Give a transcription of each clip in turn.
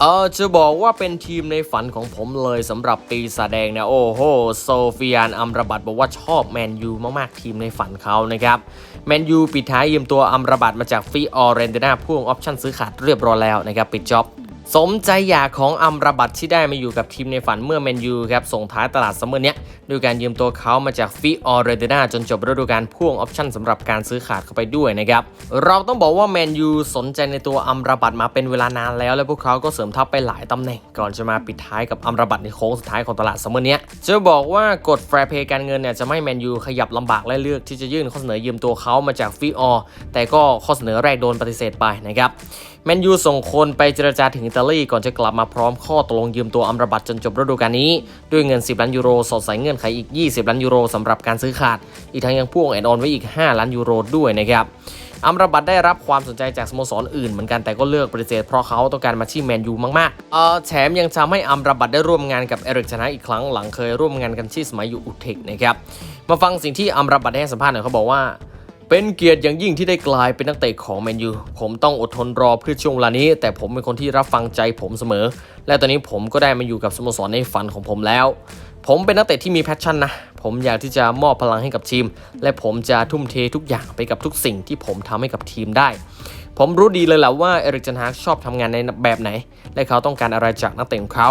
เออจะบอกว่าเป็นทีมในฝันของผมเลยสำหรับปีศาจแดงนะโอ้โหโซฟิยานอัมรบัตบอกว่าชอบแมนยูมากๆทีมในฝันเขานะครับแมนยูปิดท้ายยืมตัวอัมรบัตมาจากฟีออเรนเดนาพ่วงออปชั่นซื้อขาดเรียบร้อยแล้วนะครับปิดจ็อบ สมใจอยากของอัมรบัตที่ได้มาอยู่กับทีมในฝันเมื่อแมนยูครับส่งท้ายตลาดซัมเมอร์เนี้ยด้วยการยืมตัวเขามาจากฟิออเรเดนาจนจบฤดูกาลพ่วงออปชั่นสำหรับการซื้อขาดเข้าไปด้วยนะครับ เราต้องบอกว่าแมนยูสนใจในตัวอัมรบัตมาเป็นเวลานานแล้ว และพวกเขาก็เสริมทัพไปหลายตำแหน่ง ก่อนจะมาปิดท้ายกับอัมรบัตในโค้งสุดท้ายของตลาดซัมเมอร์เนี้ยจะบอกว่ากฎแฟร์เพย์การเงินเนี่ยจะไม่แมนยูขยับลำบากและเลือกที่จะยื่นข้อเสนอยืมตัวเขามาจากฟิออแต่ก็ข้อเสนอแรกโดนปฏิเสธไปนะครับ แมนยูส่งคนไปเจรจาถึงอิตาลีก่อนจะกลับมาพร้อมข้อตกลงยืมตัวอัมรบัตจนจบฤดูกาลนี้ ด้วยเงิน 10 ล้านยูโร สอดใส่เงื่อนไขอีก 20 ล้านยูโรสำหรับการซื้อขาด อีกทั้งยังพ่วงแอนออนไว้อีก 5 ล้านยูโรด้วยนะครับอัมรบัตได้รับความสนใจจากสโมสรอื่นเหมือนกันแต่ก็เลือกปฏิเสธเพราะเขาต้องการมาที่แมนยูมากๆเออแถมยังทำให้อัมรบัตได้ร่วมงานกับเอริกชนะอีกครั้งหลังเคยร่วมงานกันที่สมัยอยู่อุเทคนะครับมาฟังสิ่งที่อัมรบัตได้ให้สัมภาษณ์หน่อยเขาบอกว่า เป็นเกียรติอย่างยิ่งที่ได้กลายเป็นนักเตะของแมนยูผมต้องอดทนรอเพื่อช่วงเวลานี้ แต่ผมเป็นคนที่รับฟังใจผมเสมอ และตอนนี้ผมก็ได้มาอยู่กับสโมสรในฝันของผมแล้ว ผมเป็นนักเตะที่มีแพชชั่นนะ ผมอยากที่จะมอบพลังให้กับทีม และผมจะทุ่มเททุกอย่างไปกับทุกสิ่งที่ผมทำให้กับทีมได้ ผมรู้ดีเลยแหละว่าเอริกเจนฮากชอบทำงานในแบบไหน และเขาต้องการอะไรจากนักเตะของเขา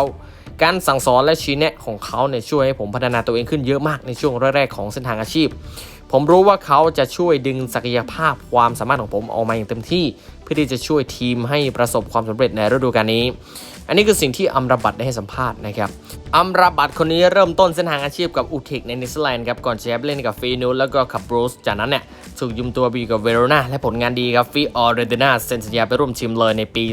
การสั่งสอนและชี้แนะของเขาเนี่ยช่วยให้ผมพัฒนาตัวเองขึ้นเยอะมากในช่วงแรกๆของเส้นทางอาชีพ ผมรู้ว่าเขาจะช่วยดึงศักยภาพความสามารถของผมออกมาอย่างเต็มที่ เพื่อที่จะช่วยทีมให้ประสบความสำเร็จในฤดูกาลนี้ อันนี้คือสิ่งที่อัมราบัตได้ให้สัมภาษณ์นะครับ อัมราบัตคนนี้เริ่มต้นเส้นทางอาชีพกับอูเทคในเนเธอร์แลนด์ครับ ก่อนจะเล่นกับฟีนูสแล้วก็กับบรูซจากนั้นเนี่ยถูกยืมตัวไปอยู่กับเวโรนาและผลงานดีครับฟีออเรเดนาเซ็นสัญญาไปร่วมทีมเลยในปี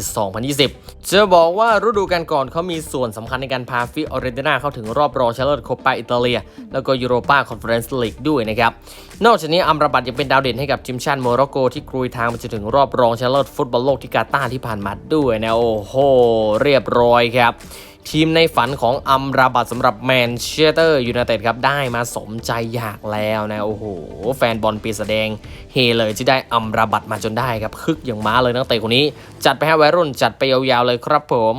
2020 จะบอกว่าฤดูกาลก่อนเขามีส่วนสำคัญในการพาฟีออเรเดนาเข้าถึงรอบรองชนะเลิศโคปาอิตาเลีย แล้วก็ยูโรปาคอนเฟอเรนซ์ลีกด้วยนะครับ นอกจากนี้อัมราบัตยังเป็นดาวเด่นให้กับทีมชาติโมร็อกโกที่กรุยทางมาจนถึงรอบรองชนะเลิศฟุตบอลโลกที่กาตาร์ที่ผ่านมาด้วยนะ โอ้โห เรียบร้อยครับ ทีมในฝันของอัมราบัตสำหรับแมนเชสเตอร์ยูไนเต็ดครับ ได้มาสมใจอยากแล้วนะ โอ้โห แฟนบอลปีแสดงเฮเลยที่ได้อัมราบัตมาจนได้ครับ คึกอย่างม้าเลยนักเตะคนนี้ จัดไปให้วัยรุ่นจัดไปยาวๆเลยครับผม